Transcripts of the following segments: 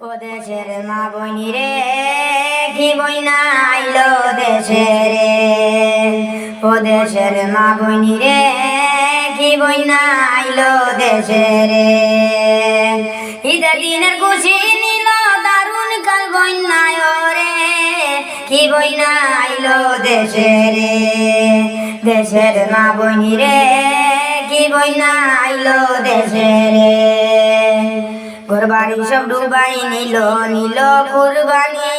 দেশের মা বইনি রে কি বইনা আইলো দেশে ও দেশের মা বইনি রে কি বইনা আইলো দেশে রে দিনের খুশি নিল দারুণ কাল বন্যায় রে কি বইনা আইলো দেশে দেশের মা বইনি রে কি বইনা আইলো দেশে রে ঘর বাড়ি সব ডুবাই নিল নিল কুরবানি।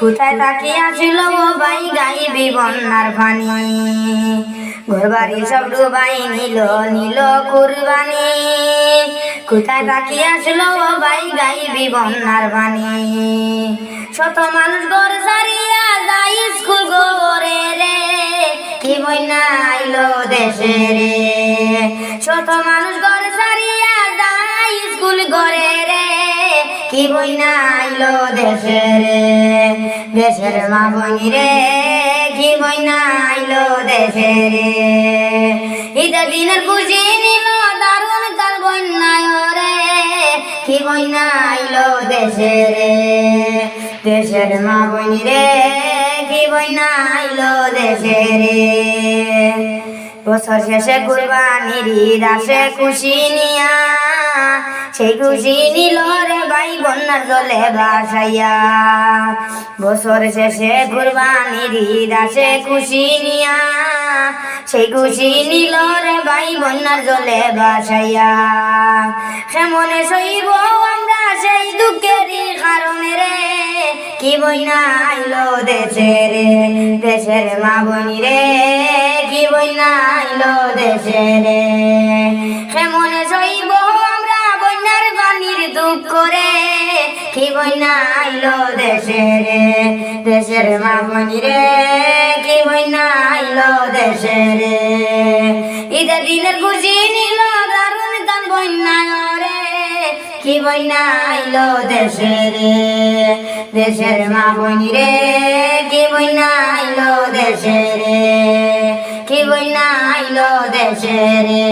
কোথায় তাকিয়ে আসিল ও ভাই গাইবি বন্যার পানি ঘর বাড়ি সব ডুবাই নিল নিল কুরবানি। কোথায় তাকিয়ে আসিল ও ভাই গাইবি বন্যার পানি শত মানুষ ঘর সারিয়া যাই স্কুল গোরে রে। কি বন্যা আইলো দেশে রে? শত বইনা আইলো দেশে রে, দেশের মা বইনি রে, কি বইনা আইলো দেশে রে। ঈদের দিনের খুশি নিল দারুণ কাল বন্যায় রে কি বইনা আইলো দেশে রে, দেশের মা বইনি রে, কি বইনা আইলো দেশে রে। বছর শেষে কুরবানির ঈদ আসে খুশি নিয়া। সেই খুশি নিল রে ভাই, বন্যার জলে বছর শেষে কুরবানির ঈদ খুশি নিয়া। সেই খুশি নিল রে ভাই, বন্যার জলে ভাসাইয়া। কেমনে সইব আমরা সেই দুঃখেরই কারণে রে? কি বইনা আইলো দেশে রে? দেশের মা বইনি রে, কি বইনা আইলো দেশে রে? কেমনে সইব দুঃখ রে কি বইনা আইলো দেশে রে দেশের মা বইনি রে কি বইনা আইলো দেশে রে ঈদের দিনের খুশি নিল দারুণ দান বন্যায় রে কি বইনা আইলো দেশে রে দেশের মা বইনি রে কি বইনা আইলো দেশে রে কি বইনা আইলো দেশে রে